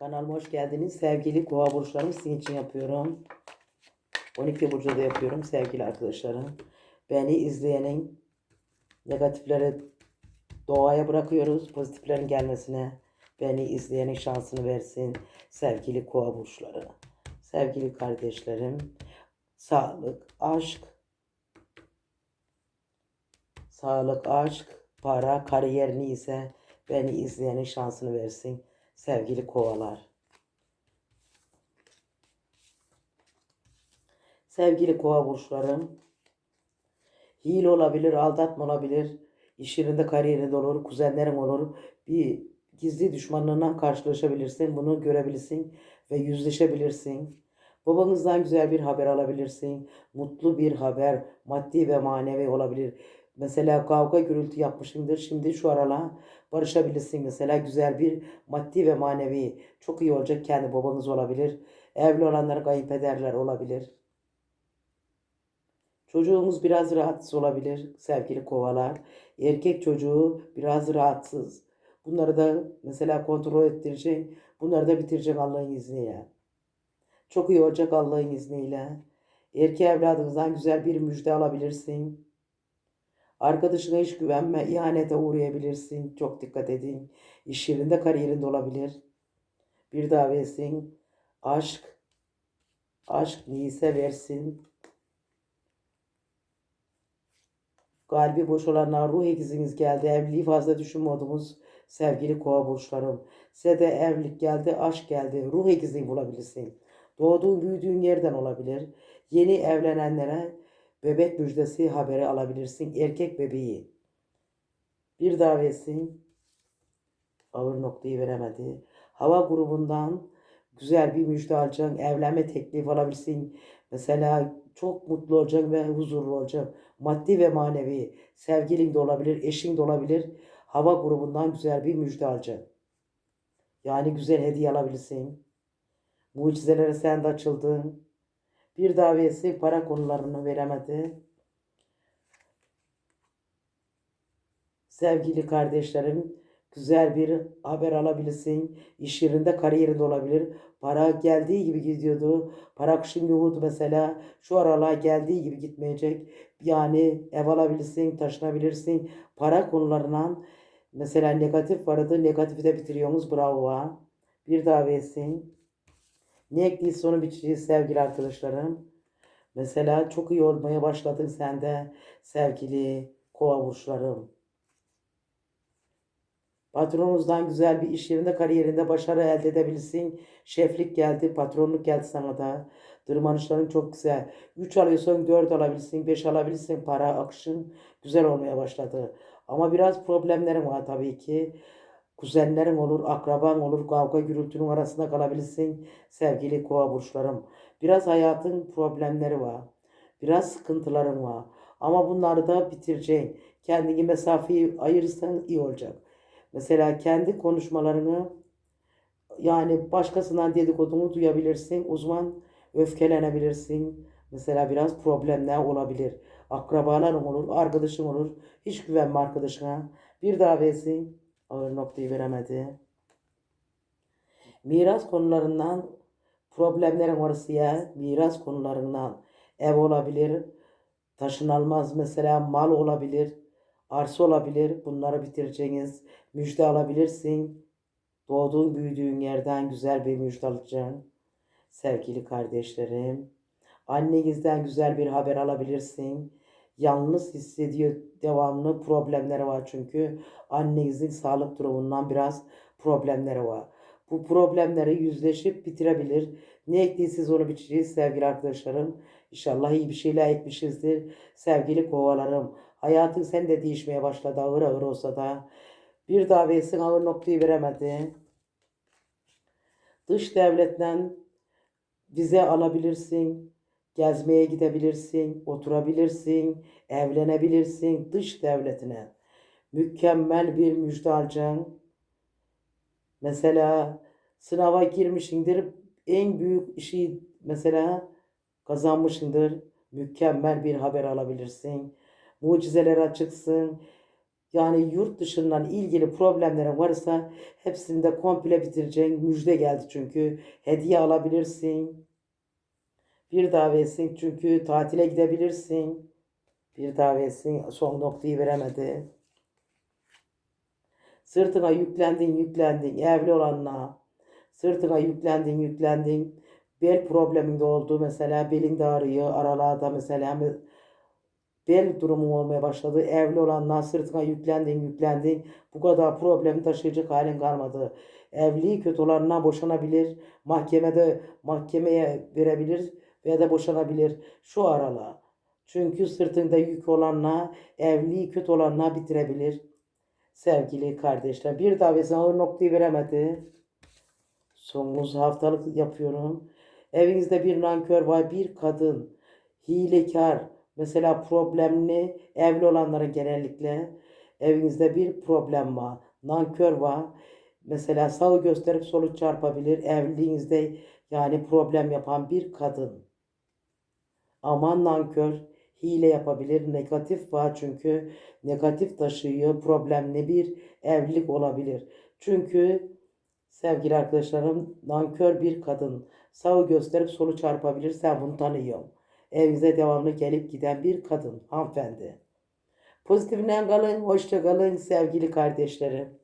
Kanalıma hoş geldiniz. Sevgili kova burçlarım sizin için yapıyorum. 12 burcu da yapıyorum sevgili arkadaşlarım. Beni izleyenin negatifleri doğaya bırakıyoruz. Pozitiflerin gelmesine beni izleyenin şansını versin. Sevgili kova burçları. Sevgili kardeşlerim. Sağlık, aşk, sağlık, aşk, para, kariyer ise beni izleyenin şansını versin. Sevgili kovalar. Sevgili kova burçlarım. Hile olabilir, aldatma olabilir. İş yerinde, kariyerinde olur, kuzenlerin olur. Bir gizli düşmanlığından karşılaşabilirsin. Bunu görebilirsin ve yüzleşebilirsin. Babanızdan güzel bir haber alabilirsin. Mutlu bir haber, maddi ve manevi olabilir. Mesela kavga gürültü yapmışsındır. Şimdi şu aralar barışabilirsin. Mesela güzel bir maddi ve manevi çok iyi olacak. Kendi babanız olabilir. Evli olanlar kayınpederler olabilir. Çocuğumuz biraz rahatsız olabilir sevgili kovalar. Erkek çocuğu biraz rahatsız. Bunları da mesela kontrol ettirecek. Bunları da bitirecek Allah'ın izniyle. Çok iyi olacak Allah'ın izniyle. Erkek evladınızdan güzel bir müjde alabilirsin. Arkadaşına hiç güvenme, ihanete uğrayabilirsin. Çok dikkat edin. İş yerinde, kariyerinde olabilir. Bir davetsin. Aşk, aşk neyse versin. Kalbi boş olanlar ruh ikiziniz geldi. Evliliği fazla düşünmüyordunuz. Sevgili kova burçlarım. Size de evlilik geldi, aşk geldi. Ruh ikizini bulabilirsin. Doğduğun, büyüdüğün yerden olabilir. Yeni evlenenlere bebek müjdesi haberi alabilirsin. Erkek bebeği. Bir davetsin. Ağır noktayı veremedi. Hava grubundan güzel bir müjde alacaksın. Evlenme teklifi alabilirsin. Mesela çok mutlu olacaksın ve huzurlu olacaksın. Maddi ve manevi. Sevgilin de olabilir, eşin de olabilir. Hava grubundan güzel bir müjde alacaksın. Yani güzel hediye alabilirsin. Mucizelere sen de açıldın. Bir daviyesi para konularını veremedi. Sevgili kardeşlerim, güzel bir haber alabilirsin. İş yerinde, kariyerinde olabilir. Para geldiği gibi gidiyordu. Para akışın yoğurdu mesela. Şu aralar geldiği gibi gitmeyecek. Yani ev alabilirsin, taşınabilirsin. Para konularından mesela negatif vardı. Negatifi de bitiriyorsunuz. Bravo. Bir davetsin. Ne ekliyse onu bitireceğiz sevgili arkadaşlarım. Mesela çok iyi olmaya başladın sen de sevgili kova burçlarım. Patronunuzdan güzel bir iş yerinde, kariyerinde başarı elde edebilirsin. Şeflik geldi, patronluk geldi sana da. Tırmanışların çok güzel. 3 alıyorsan 4 alabilirsin, 5 alabilirsin. Para akışın güzel olmaya başladı. Ama biraz problemlerin var tabii ki. Kuzenlerin olur, akraban olur, kavga gürültünün arasında kalabilirsin sevgili kova burçlarım. Biraz hayatın problemleri var. Biraz sıkıntıların var. Ama bunları da bitireceksin. Kendini mesafeyi ayırırsan iyi olacak. Mesela kendi konuşmalarını yani başkasından dedikodunu duyabilirsin. O zaman öfkelenebilirsin. Mesela biraz problemler olabilir. Akrabaların olur, arkadaşın olur. Hiç güvenme arkadaşına. Bir davetsin. Ağır noktayı veremedi. Miras konularından problemlerin varsa ya miras konularından ev olabilir, taşınılmaz mesela mal olabilir, arsa olabilir. Bunları bitireceğiniz müjde alabilirsin. Doğduğun büyüdüğün yerden güzel bir müjde alacaksın. Sevgili kardeşlerim, annenizden güzel bir haber alabilirsin. Yalnız hissediyor devamlı problemleri var çünkü annenizin sağlık durumundan biraz problemleri var. Bu problemleri yüzleşip bitirebilir. Ne ektiyseniz onu bitireceğiz sevgili arkadaşlarım. İnşallah iyi bir şeyler ekmişizdir. Sevgili kovalarım. Hayatın sen de değişmeye başladı ağır ağır olsa da. Bir davetsin ağır noktayı veremedi. Dış devletten vize alabilirsin. Gezmeye gidebilirsin, oturabilirsin, evlenebilirsin dış devletine. Mükemmel bir müjde alacaksın. Mesela sınava girmişsindir. En büyük işi mesela kazanmışsındır. Mükemmel bir haber alabilirsin. Mucizeler açıksın. Yani yurt dışından ilgili problemlerin varsa hepsini de komple bitireceksin. Müjde geldi çünkü. Hediye alabilirsin. Bir davetsin çünkü tatile gidebilirsin. Bir davetsin son noktayı veremedi. Sırtına yüklendin yüklendin evli olanla. Sırtına yüklendin yüklendin. Bel probleminde oldu mesela belinde ağrıyor. Aralarda mesela bel durumu olmaya başladı. Evli olanlar sırtına yüklendin yüklendin. Bu kadar problemi taşıyacak halin kalmadı. Evliliği kötü olanlar boşanabilir. Mahkemede mahkemeye verebilir veya da boşanabilir. Şu arala. Çünkü sırtında yük olanlar evliliği kötü olanlar bitirebilir. Sevgili kardeşler bir daha ve sana noktayı veremedi. Sonumuz haftalık yapıyorum. Evinizde bir nankör var, bir kadın, hilekar, mesela problemli, evli olanların genellikle evinizde bir problem var, nankör var. Mesela sağı gösterip solu çarpabilir. Evliliğinizde yani problem yapan bir kadın. Aman nankör hile yapabilir. Negatif var çünkü negatif taşıyor. Problemli bir evlilik olabilir. Çünkü sevgili arkadaşlarım nankör bir kadın. Sağı gösterip solu çarpabilir. Sen bunu tanıyorsun. Evinize devamlı gelip giden bir kadın. Hanımefendi. Pozitifle kalın. Hoşça kalın sevgili kardeşlerim.